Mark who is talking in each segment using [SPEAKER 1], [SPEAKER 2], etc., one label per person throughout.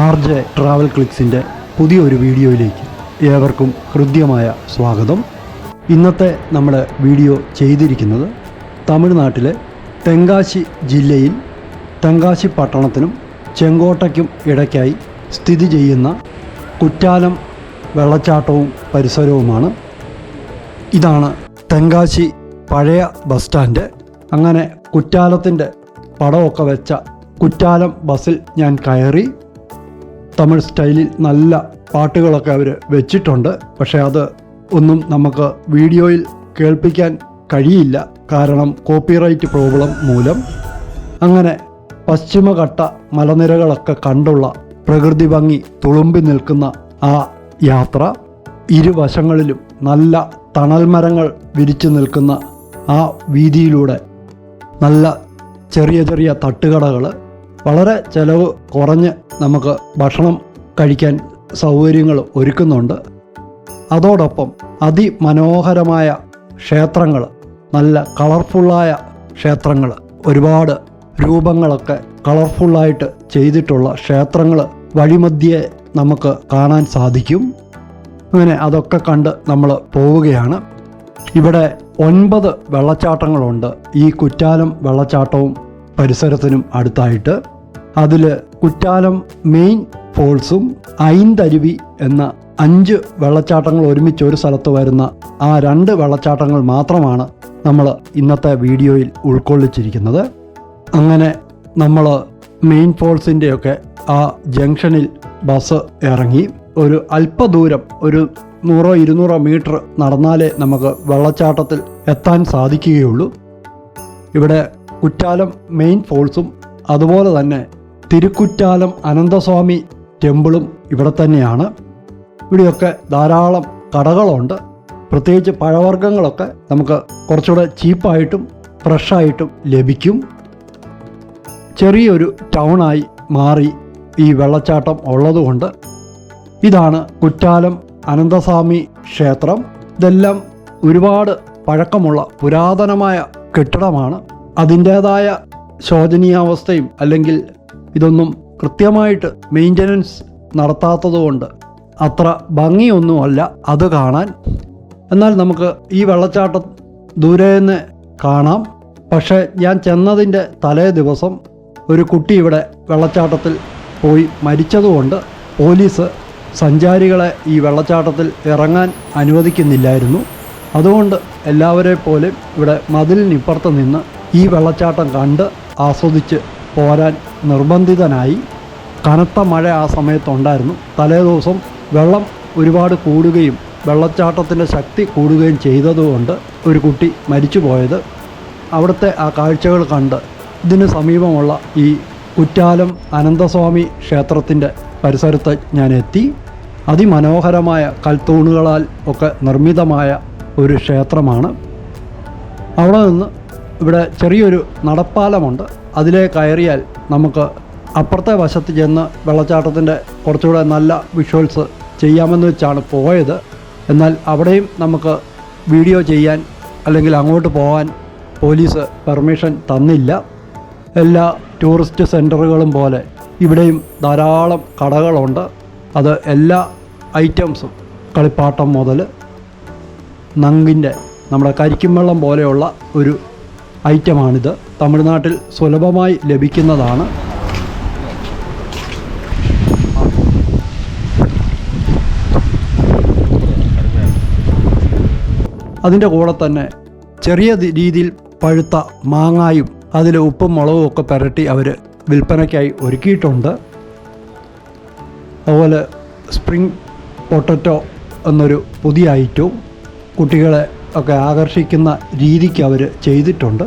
[SPEAKER 1] R J travel ക്ലിക്സിന്റെ പുതിയൊരു വീഡിയോയിലേക്ക് ഏവർക്കും ഹൃദ്യമായ സ്വാഗതം. ഇന്നത്തെ നമ്മുടെ വീഡിയോ ചെയ്തിരിക്കുന്നത് തമിഴ്നാട്ടിലെ തെങ്കാശി ജില്ലയിൽ തെങ്കാശി പട്ടണത്തിനും ചെങ്കോട്ടയ്ക്കും ഇടയ്ക്കായി സ്ഥിതി ചെയ്യുന്ന കുറ്റാലം വെള്ളച്ചാട്ടവും പരിസരവുമാണ്. ഇതാണ് തെങ്കാശി പഴയ ബസ് സ്റ്റാൻഡ്. അങ്ങനെ കുറ്റാലത്തിന്റെ പടമൊക്കെ വെച്ച കുറ്റാലം ബസ്സിൽ ഞാൻ കയറി. തമിഴ് സ്റ്റൈലിൽ നല്ല പാട്ടുകളൊക്കെ അവർ വെച്ചിട്ടുണ്ട്. പക്ഷേ അത് ഒന്നും നമുക്ക് വീഡിയോയിൽ കേൾപ്പിക്കാൻ കഴിയില്ല. കാരണം കോപ്പിറൈറ്റ് പ്രോബ്ലം മൂലം. അങ്ങനെ പശ്ചിമഘട്ട മലനിരകളൊക്കെ കണ്ടുള്ള പ്രകൃതി ഭംഗി തുളുമ്പി നിൽക്കുന്ന ആ യാത്ര ഇരുവശങ്ങളിലും നല്ല തണൽ മരങ്ങൾ വിരിച്ചു നിൽക്കുന്ന ആ വീതിയിലൂടെ നല്ല ചെറിയ ചെറിയ തട്ടുകടകൾ വളരെ ചിലവ് കുറഞ്ഞ് നമുക്ക് ഭക്ഷണം കഴിക്കാൻ സൗകര്യങ്ങൾ ഒരുക്കുന്നുണ്ട്. അതോടൊപ്പം അതിമനോഹരമായ ക്ഷേത്രങ്ങൾ നല്ല കളർഫുള്ളായ ക്ഷേത്രങ്ങൾ ഒരുപാട് രൂപങ്ങളൊക്കെ കളർഫുള്ളായിട്ട് ചെയ്തിട്ടുള്ള ക്ഷേത്രങ്ങൾ വഴിമധ്യേ നമുക്ക് കാണാൻ സാധിക്കും. അങ്ങനെ അതൊക്കെ കണ്ട് നമ്മൾ പോവുകയാണ്. ഇവിടെ ഒൻപത് വെള്ളച്ചാട്ടങ്ങളുണ്ട്. ഈ കുറ്റാലം വെള്ളച്ചാട്ടവും പരിസരത്തിനും അടുത്തായിട്ട്. അതിൽ കുറ്റാലം മെയിൻ ഫോൾസും ഐന്തരുവി എന്ന അഞ്ച് വെള്ളച്ചാട്ടങ്ങൾ ഒരുമിച്ച് ഒരു സ്ഥലത്ത് വരുന്ന ആ രണ്ട് വെള്ളച്ചാട്ടങ്ങൾ മാത്രമാണ് നമ്മൾ ഇന്നത്തെ വീഡിയോയിൽ ഉൾക്കൊള്ളിച്ചിരിക്കുന്നത്. അങ്ങനെ നമ്മൾ മെയിൻ ഫോൾസിന്റെയൊക്കെ ആ ജംഗ്ഷനിൽ ബസ് ഇറങ്ങി. ഒരു അല്പദൂരം ഒരു നൂറോ ഇരുന്നൂറോ മീറ്റർ നടന്നാലേ നമുക്ക് വെള്ളച്ചാട്ടത്തിൽ എത്താൻ സാധിക്കുകയുള്ളൂ. ഇവിടെ കുറ്റാലം മെയിൻ ഫോൾസും അതുപോലെ തന്നെ തിരുക്കുറ്റാലം അനന്തസ്വാമി ടെമ്പിളും ഇവിടെ തന്നെയാണ്. ഇവിടെയൊക്കെ ധാരാളം കടകളുണ്ട്. പ്രത്യേകിച്ച് പഴവർഗങ്ങളൊക്കെ നമുക്ക് കുറച്ചുകൂടെ ചീപ്പായിട്ടും ഫ്രഷായിട്ടും ലഭിക്കും. ചെറിയൊരു ടൗണായി മാറി ഈ വെള്ളച്ചാട്ടം ഉള്ളതുകൊണ്ട് ഇതാണ് കുറ്റാലം അനന്തസ്വാമി ക്ഷേത്രം. ഇതെല്ലാം ഒരുപാട് പഴക്കമുള്ള പുരാതനമായ കെട്ടിടമാണ്. അതിന്റേതായ ശോചനീയാവസ്ഥയും അല്ലെങ്കിൽ ഇതൊന്നും കൃത്യമായിട്ട് മെയിന്റനൻസ് നടത്താത്തതുകൊണ്ട് അത്ര ഭംഗിയൊന്നുമല്ല അത് കാണാൻ. എന്നാൽ നമുക്ക് ഈ വെള്ളച്ചാട്ടം ദൂരെ നിന്ന് കാണാം. പക്ഷേ ഞാൻ ചെന്നതിന്റെ തലേ ദിവസം ഒരു കുട്ടി ഇവിടെ വെള്ളച്ചാട്ടത്തിൽ പോയി മരിച്ചതുകൊണ്ട് പോലീസ് സഞ്ചാരികളെ ഈ വെള്ളച്ചാട്ടത്തിൽ ഇറങ്ങാൻ അനുവദിക്കുന്നില്ലായിരുന്നു. അതുകൊണ്ട് എല്ലാവരെ പോലും ഇവിടെ മതിലിനിപ്പുറത്ത് നിന്ന് ഈ വെള്ളച്ചാട്ടം കണ്ട് ആസ്വദിച്ച് പോരാൻ നിർബന്ധിതനായി കനത്ത മഴ ആ സമയത്തുണ്ടായിരുന്നു. തലേ ദിവസം വെള്ളം ഒരുപാട് കൂടുകയും വെള്ളച്ചാട്ടത്തിന്റെ ശക്തി കൂടുകയും ചെയ്തതുകൊണ്ട് ഒരു കുട്ടി മരിച്ചു പോയത് അവിടുത്തെ ആ കാഴ്ചകൾ കണ്ട് ഇതിന് സമീപമുള്ള ഈ കുറ്റാലം അനന്തസ്വാമി ക്ഷേത്രത്തിന്റെ പരിസരത്ത് ഞാൻ എത്തി. അതിമനോഹരമായ കൽത്തൂണുകളാൽ ഒക്കെ നിർമ്മിതമായ ഒരു ക്ഷേത്രമാണ്. അവിടെ നിന്ന് ഇവിടെ ചെറിയൊരു നടപ്പാലമുണ്ട്. അതിലേ കയറിയാൽ നമുക്ക് അപ്പുറത്തെ വശത്ത് ചെന്ന് വെള്ളച്ചാട്ടത്തിന്റെ കുറച്ചുകൂടെ നല്ല വിഷ്വൽസ് ചെയ്യാമെന്ന് വെച്ചാണ് പോയത്. എന്നാൽ അവിടെയും നമുക്ക് വീഡിയോ ചെയ്യാൻ അല്ലെങ്കിൽ അങ്ങോട്ട് പോകാൻ പോലീസ് പെർമിഷൻ തന്നില്ല. എല്ലാ ടൂറിസ്റ്റ് സെന്ററുകളും പോലെ ഇവിടെയും ധാരാളം കടകളുണ്ട്. അത് എല്ലാ ഐറ്റംസും കളിപ്പാട്ടം മുതൽ നങ്കിന്റെ നമ്മുടെ കരിക്കും വെള്ളം പോലെയുള്ള ഒരു ഐറ്റമാണിത് തമിഴ്നാട്ടിൽ സുലഭമായി ലഭിക്കുന്നതാണ്. അതിന്റെ കൂടെ തന്നെ ചെറിയ രീതിയിൽ പഴുത്ത മാങ്ങായും അതിൽ ഉപ്പും മുളകും ഒക്കെ പുരട്ടി അവർ വിൽപ്പനയ്ക്കായി ഒരുക്കിയിട്ടുണ്ട്. അതുപോലെ സ്പ്രിംഗ് പൊട്ടറ്റോ എന്നൊരു പുതിയ ഐറ്റവും കുട്ടികളെ ഒക്കെ ആകർഷിക്കുന്ന രീതിക്ക് അവർ ചെയ്തിട്ടുണ്ട്.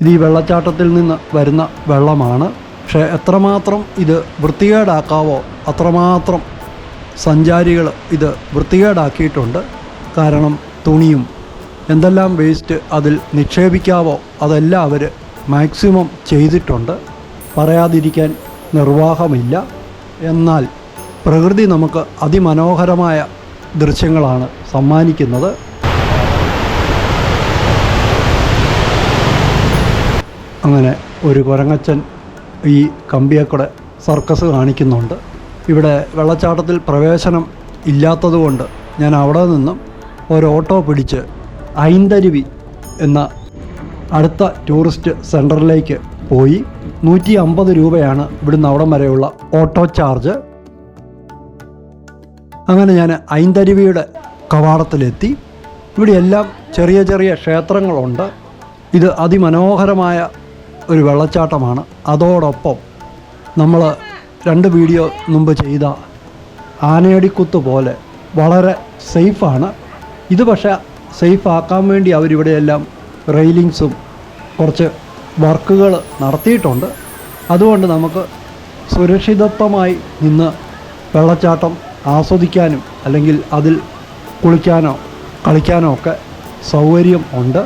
[SPEAKER 1] ഇത് ഈ വെള്ളച്ചാട്ടത്തിൽ നിന്ന് വരുന്ന വെള്ളമാണ്. പക്ഷേ എത്രമാത്രം ഇത് വൃത്തികേടാക്കാവോ അത്രമാത്രം സഞ്ചാരികൾ ഇത് വൃത്തികേടാക്കിയിട്ടുണ്ട്. കാരണം തുണിയും എന്തെല്ലാം വേസ്റ്റ് അതിൽ നിക്ഷേപിക്കാവോ അതെല്ലാം അവർ മാക്സിമം ചെയ്തിട്ടുണ്ട്. പറയാതിരിക്കാൻ നിർവാഹമില്ല. എന്നാൽ പ്രകൃതി നമുക്ക് അതിമനോഹരമായ ദൃശ്യങ്ങളാണ് സമ്മാനിക്കുന്നത്. അങ്ങനെ ഒരു കുരങ്ങച്ചൻ ഈ കമ്പിയക്കുടെ സർക്കസ് കാണിക്കുന്നുണ്ട്. ഇവിടെ വെള്ളച്ചാട്ടത്തിൽ പ്രവേശനം ഇല്ലാത്തതുകൊണ്ട് ഞാൻ അവിടെ നിന്നും ഒരു ഓട്ടോ പിടിച്ച് ഐന്തരുവി എന്ന അടുത്ത ടൂറിസ്റ്റ് സെന്ററിലേക്ക് പോയി. നൂറ്റി അമ്പത് രൂപയാണ് ഇവിടുന്ന് അവിടം വരെയുള്ള ഓട്ടോ ചാർജ്. അങ്ങനെ ഞാൻ ഐന്തരുവിയുടെ കവാടത്തിലെത്തി. ഇവിടെയെല്ലാം ചെറിയ ചെറിയ ക്ഷേത്രങ്ങളുണ്ട്. ഇത് അതിമനോഹരമായ ഒരു വെള്ളച്ചാട്ടമാണ്. അതോടൊപ്പം നമ്മൾ രണ്ട് വീഡിയോ മുമ്പ് ചെയ്ത ആനയടിക്കുത്ത് പോലെ വളരെ സേഫാണ്. ഇത് പക്ഷേ സേഫാക്കാൻ വേണ്ടി അവരിവിടെയെല്ലാം റെയിലിങ്സും കുറച്ച് വർക്കുകൾ നടത്തിയിട്ടുണ്ട്. അതുകൊണ്ട് നമുക്ക് സുരക്ഷിതത്വമായി നിന്ന് വെള്ളച്ചാട്ടം ആസ്വദിക്കാനും അല്ലെങ്കിൽ അതിൽ കുളിക്കാനോ കളിക്കാനോ ഒക്കെ സൗകര്യം ഉണ്ട്.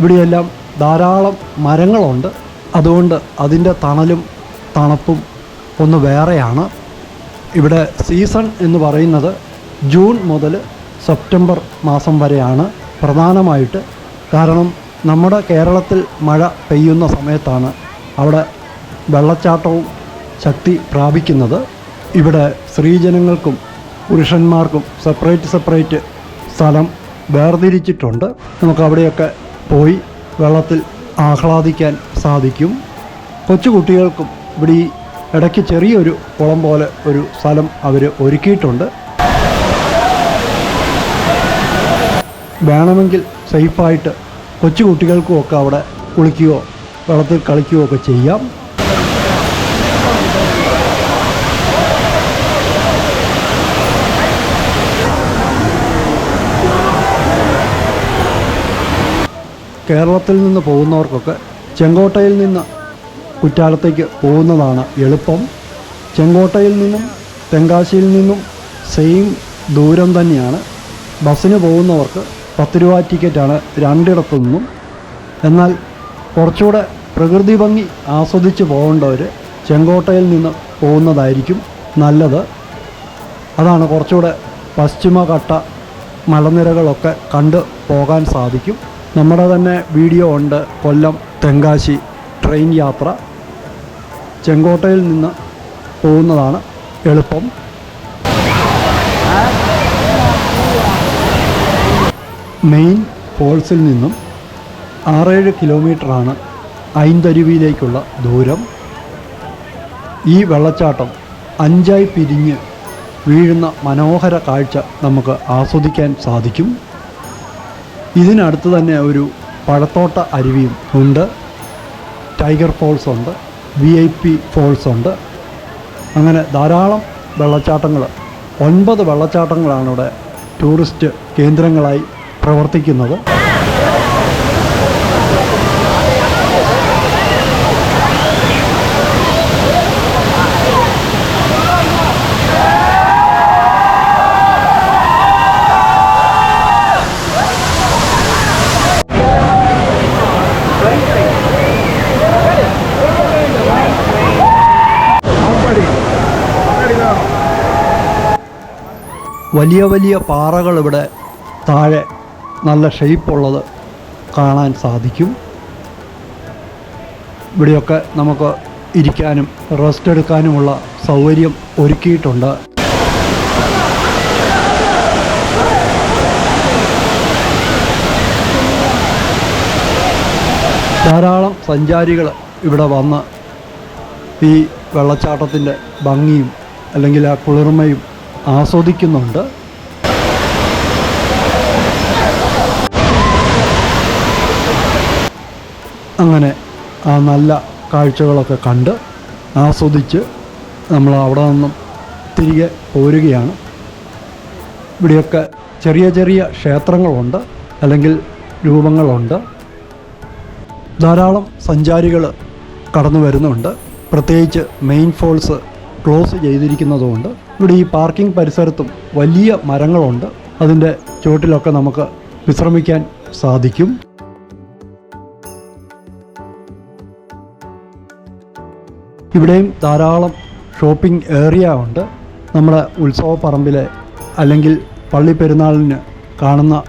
[SPEAKER 1] ഇവിടെയെല്ലാം ധാരാളം മരങ്ങളുണ്ട്. അതുകൊണ്ട് അതിന്റെ തണലും തണുപ്പും ഒന്ന് വേറെയാണ്. ഇവിടെ സീസൺ എന്ന് പറയുന്നത് ജൂൺ മുതൽ സെപ്റ്റംബർ മാസം വരെയാണ് പ്രധാനമായിട്ട്. കാരണം നമ്മുടെ കേരളത്തിൽ മഴ പെയ്യുന്ന സമയത്താണ് അവിടെ വെള്ളച്ചാട്ടവും ശക്തി പ്രാപിക്കുന്നത്. ഇവിടെ സ്ത്രീജനങ്ങൾക്കും പുരുഷന്മാർക്കും സെപ്പറേറ്റ് സെപ്പറേറ്റ് സ്ഥലം വേർതിരിച്ചിട്ടുണ്ട്. നമുക്ക് അവിടെയൊക്കെ പോയി വെള്ളത്തിൽ ആഹ്ലാദിക്കാൻ സാധിക്കും. കൊച്ചു കുട്ടികൾക്കും ഇവിടെ ഈ ഇടയ്ക്ക് ചെറിയൊരു കുളം പോലെ ഒരു സ്ഥലം അവർ ഒരുക്കിയിട്ടുണ്ട്. വേണമെങ്കിൽ സേഫായിട്ട് കൊച്ചു കുട്ടികൾക്കുമൊക്കെ അവിടെ കുളിക്കുകയോ വെള്ളത്തിൽ കളിക്കുകയോ ഒക്കെ ചെയ്യാം. കേരളത്തിൽ നിന്ന് പോകുന്നവർക്കൊക്കെ ചെങ്കോട്ടയിൽ നിന്ന് കുറ്റാലത്തേക്ക് പോകുന്നതാണ് എളുപ്പം. ചെങ്കോട്ടയിൽ നിന്നും തെങ്കാശിയിൽ നിന്നും സെയിം ദൂരം തന്നെയാണ്. ബസ്സിന് പോകുന്നവർക്ക് പത്ത് രൂപ ടിക്കറ്റാണ് രണ്ടിടത്തു നിന്നും. എന്നാൽ കുറച്ചുകൂടെ പ്രകൃതി ഭംഗി ആസ്വദിച്ച് പോകേണ്ടവർ ചെങ്കോട്ടയിൽ നിന്ന് പോകുന്നതായിരിക്കും നല്ലത്. അതാണ് കുറച്ചുകൂടെ പശ്ചിമഘട്ട മലനിരകളൊക്കെ കണ്ട് പോകാൻ സാധിക്കും. നമ്മുടെ തന്നെ വീഡിയോ ഉണ്ട് കൊല്ലം തെങ്കാശി ട്രെയിൻ യാത്ര. ചെങ്കോട്ടയിൽ നിന്ന് പോകുന്നതാണ് എളുപ്പം. മെയിൻ ഫോൾസിൽ നിന്നും ആറേഴ് കിലോമീറ്ററാണ് ഐന്തരുവിയിലേക്കുള്ള ദൂരം. ഈ വെള്ളച്ചാട്ടം അഞ്ചായി പിരിഞ്ഞ് വീഴുന്ന മനോഹര കാഴ്ച നമുക്ക് ആസ്വദിക്കാൻ സാധിക്കും. ഇതിനടുത്ത് തന്നെ ഒരു പഴത്തോട്ട അരുവിയും ഉണ്ട്. ടൈഗർ ഫോൾസ് ഉണ്ട്. വി ഐ പി ഫോൾസ് ഉണ്ട്. അങ്ങനെ ധാരാളം വെള്ളച്ചാട്ടങ്ങൾ ഒൻപത് വെള്ളച്ചാട്ടങ്ങളാണ് ഇവിടെ ടൂറിസ്റ്റ് കേന്ദ്രങ്ങളായി പ്രവർത്തിക്കുന്നത്. വലിയ വലിയ പാറകൾ ഇവിടെ താഴെ നല്ല ഷെയ്പ്പുള്ളത് കാണാൻ സാധിക്കും. ഇവിടെയൊക്കെ നമുക്ക് ഇരിക്കാനും റെസ്റ്റ് എടുക്കാനുമുള്ള സൗകര്യം ഒരുക്കിയിട്ടുണ്ട്. ധാരാളം സഞ്ചാരികൾ ഇവിടെ വന്ന് ഈ വെള്ളച്ചാട്ടത്തിന്റെ ഭംഗിയും അല്ലെങ്കിൽ ആ കുളിർമയും ആസ്വദിക്കുന്നുണ്ട്. അങ്ങനെ ആ നല്ല കാഴ്ചകളൊക്കെ കണ്ട് ആസ്വദിച്ച് നമ്മൾ അവിടെ നിന്നും തിരികെ പോരുകയാണ്. ഇവിടെയൊക്കെ ചെറിയ ചെറിയ ക്ഷേത്രങ്ങളുണ്ട് അല്ലെങ്കിൽ രൂപങ്ങളുണ്ട്. ധാരാളം സഞ്ചാരികൾ കടന്നു വരുന്നുണ്ട്. പ്രത്യേകിച്ച് മെയിൻ ഫോൾസ് ക്ലോസ് ചെയ്തിരിക്കുന്നതുകൊണ്ട് ഇവിടെ ഈ പാർക്കിംഗ് പരിസരത്തും വലിയ മരങ്ങളുണ്ട്. അതിന്റെ ചുവട്ടിലൊക്കെ നമുക്ക് വിശ്രമിക്കാൻ സാധിക്കും. ഇവിടെയും ധാരാളം ഷോപ്പിംഗ് ഏരിയ ഉണ്ട്. നമ്മുടെ ഉത്സവപ്പറമ്പിലെ അല്ലെങ്കിൽ പള്ളി പെരുന്നാളിന് കാണുന്ന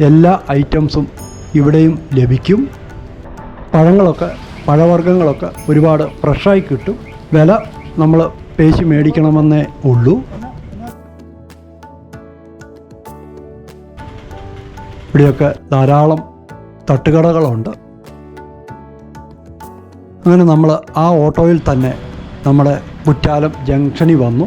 [SPEAKER 1] എല്ലാ ഐറ്റംസും ഇവിടെയും ലഭിക്കും. പഴങ്ങളൊക്കെ പഴവർഗങ്ങളൊക്കെ ഒരുപാട് ഫ്രഷായി കിട്ടും. വില നമ്മൾ പേശി മേടിക്കണമെന്നേ ഉള്ളൂ. ഇവിടെയൊക്കെ ധാരാളം തട്ടുകടകളുണ്ട്. അങ്ങനെ നമ്മൾ ആ ഓട്ടോയിൽ തന്നെ നമ്മുടെ കുറ്റാലം ജംഗ്ഷനിൽ വന്നു.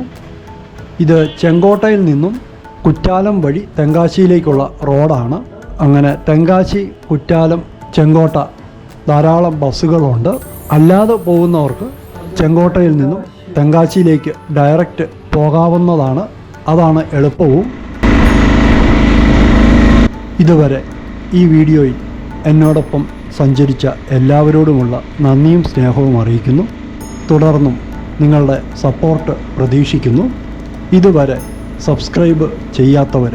[SPEAKER 1] ഇത് ചെങ്കോട്ടയിൽ നിന്നും കുറ്റാലം വഴി തെങ്കാശിയിലേക്കുള്ള റോഡാണ്. അങ്ങനെ തെങ്കാശി കുറ്റാലം ചെങ്കോട്ട ധാരാളം ബസ്സുകളുണ്ട്. അല്ലാതെ പോകുന്നവർക്ക് ചെങ്കോട്ടയിൽ നിന്നും തെങ്കാശിയിലേക്ക് ഡയറക്റ്റ് പോകാവുന്നതാണ്. അതാണ് എളുപ്പവും. ഇതുവരെ ഈ വീഡിയോയിൽ എന്നോടൊപ്പം സഞ്ചരിച്ച എല്ലാവരോടുമുള്ള നന്ദിയും സ്നേഹവും അറിയിക്കുന്നു. തുടർന്നും നിങ്ങളുടെ സപ്പോർട്ട് പ്രതീക്ഷിക്കുന്നു. ഇതുവരെ സബ്സ്ക്രൈബ് ചെയ്യാത്തവർ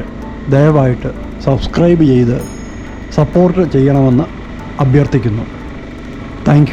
[SPEAKER 1] ദയവായിട്ട് സബ്സ്ക്രൈബ് ചെയ്ത് സപ്പോർട്ട് ചെയ്യണമെന്ന് അഭ്യർത്ഥിക്കുന്നു. താങ്ക്